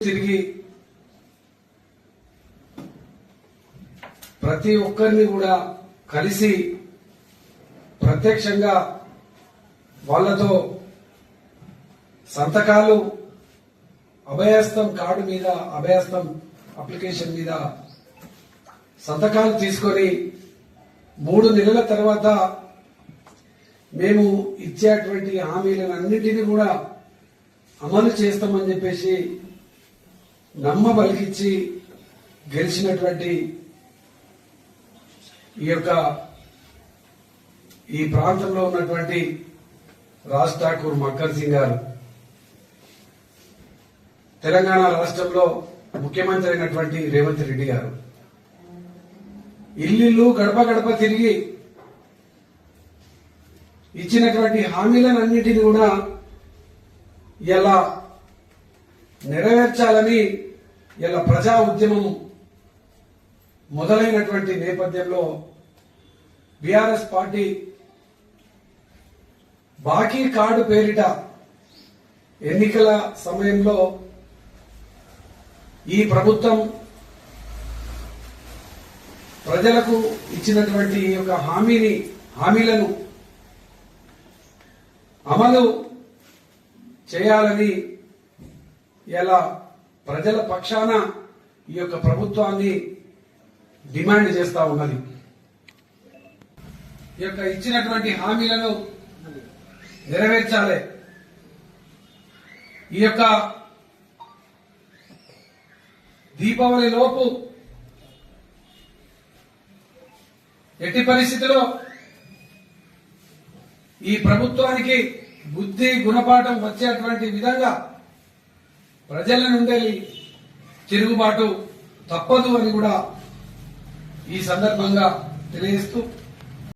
తిరిగి ప్రతి ఒక్కరిని కూడా కలిసి ప్రత్యక్షంగా వాళ్ళతో సంతకాలు అభయస్థం కార్డు మీద అభయస్థం అప్లికేషన్ మీద సంతకాలు తీసుకొని మూడు నెలల తర్వాత మేము ఇచ్చేటువంటి హామీలను అన్నింటినీ కూడా అమలు చేస్తామని చెప్పేసి నమ్మ పలికిచ్చి గెలిచినటువంటి ఈ యొక్క ఈ ప్రాంతంలో ఉన్నటువంటి రాజ్ ఠాకూర్ మక్కర్ సింగ్ గారు. తెలంగాణ రాష్ట్రంలో ముఖ్యమంత్రి అయినటువంటి రేవంత్ రెడ్డి గారు. ఇల్లు గడప గడప తిరిగి ఇచ్చినటువంటి హామీలన్నింటినీ కూడా ఇలా నెరవేర్చాలని ఇలా ప్రజా ఉద్యమం మొదలైనటువంటి నేపథ్యంలో బీఆర్ఎస్ పార్టీ బాకీ కార్డు పేరిట ఎన్నికల సమయంలో ఈ ప్రభుత్వం ప్రజలకు ఇచ్చినటువంటి ఈ యొక్క హామీని హామీలను అమలు చేయాలని ఇలా ప్రజల పక్షాన ఈ యొక్క ప్రభుత్వాన్ని డిమాండ్ చేస్తా ఉన్నది. ఈ యొక్క ఇచ్చినటువంటి హామీలను నెరవేర్చాలి. ఈ యొక్క దీపావళి లోపు ఎట్టి పరిస్థితిలో ఈ ప్రభుత్వానికి బుద్ధి గుణపాఠం వచ్చేటువంటి విధంగా ప్రజల నుండి తిరుగుబాటు తప్పదు అని కూడా ఈ సందర్భంగా తెలియజేస్తూ